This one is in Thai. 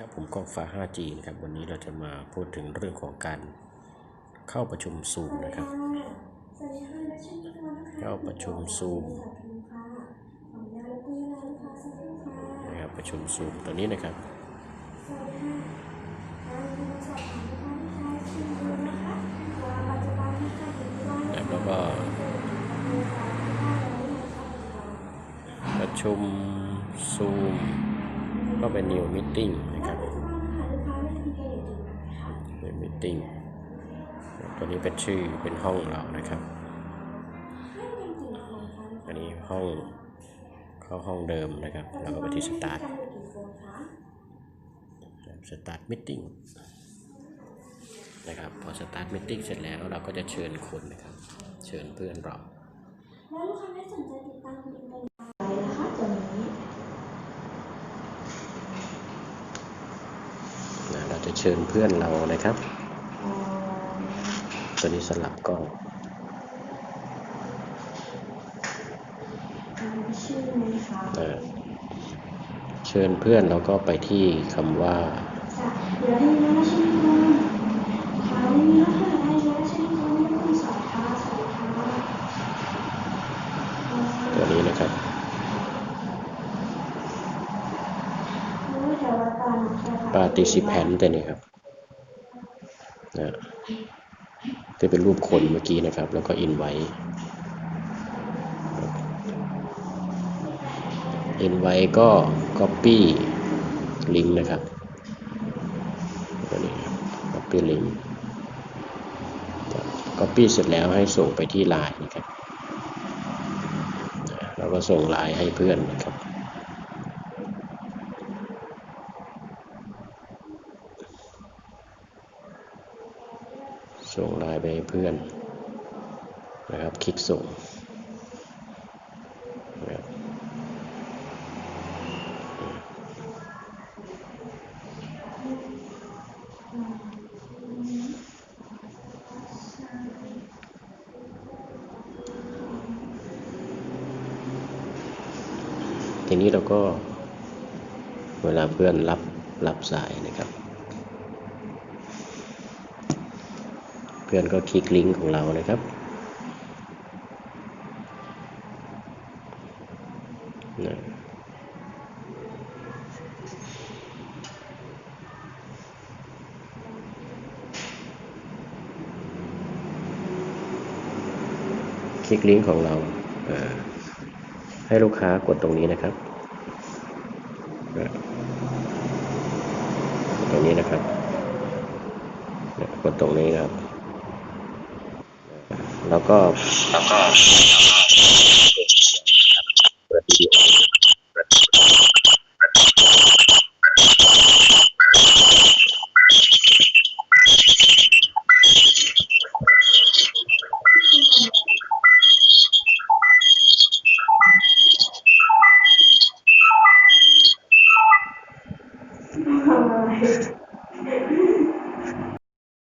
ครับผมก็ฟ้า 5G นะครับวันนี้เราจะมาพูดถึงเรื่องของการเข้าประชุมซูมนะครับสวัสดีค่ะนักชิมทุกคนนะคะเข้าประชุม Zoom ขออนุญาตรบกวนเวลาลูกค้าสักครู่ค่ะนะครับประชุมซูมตัวนี้นะครับสวัสดีค่ะเราจะมาสอบถามลูกค้าที่ใช้ชิมดูนะคะว่าปัจจุบันนะคะอยู่ที่บ้านแล้วก็ประชุมซูมก็เป็น new meeting new meeting ตัวนี้เป็นชื่อเป็นห้องเรานะครับให้เรียนกี่คนคะลูกอันนี้ห้องเข้าห้องเดิมนะครับ แล้วก็ไปที่ start การอยู่กี่คนคะ start meeting นะครับ พอ start meeting เสร็จแล้วเราก็จะเชิญคนนะครับ เชิญเพื่อนเราแล้วลูกค้าได้สนใจติดตามคุณอินเตอร์อะไรนะคะตัวนี้นะเราจะเชิญเพื่อนเรานะครับอ๋อ ตัวนี้สลับกล้องมีชื่อไหมคะนะเชิญเพื่อนเราก็ไปที่คำว่าเดี๋ยวให้น้องชิมก่อนค่ะวันนี้นะคะให้น้องชิมก่อนไม่ต้องสอบค่ะสวัสดีค่ะตัวนี้นะครับรู้แต่ว่าตอนนะคะ participant ตัวนี้ครับนะ จะเป็นรูปคนเมื่อกี้นะครับ แล้วก็ invite invite ก็ copy link นะครับตัวนี้ copy link copy เสร็จแล้วให้ส่งไปที่ Line นะครับ แล้วก็ส่ง Line ให้เพื่อนนะครับ ส่งไลน์ไปให้เพื่อนนะครับ คลิกส่งนะครับทีนี้เราก็เวลาเพื่อนรับรับสายนะครับ เพื่อนก็คลิกลิงก์ของเรานะครับคลิกลิงก์ของเรา ให้ลูกค้ากดตรงนี้นะครับ ตรงนี้นะครับ กดตรงนี้ครับ แล้วก็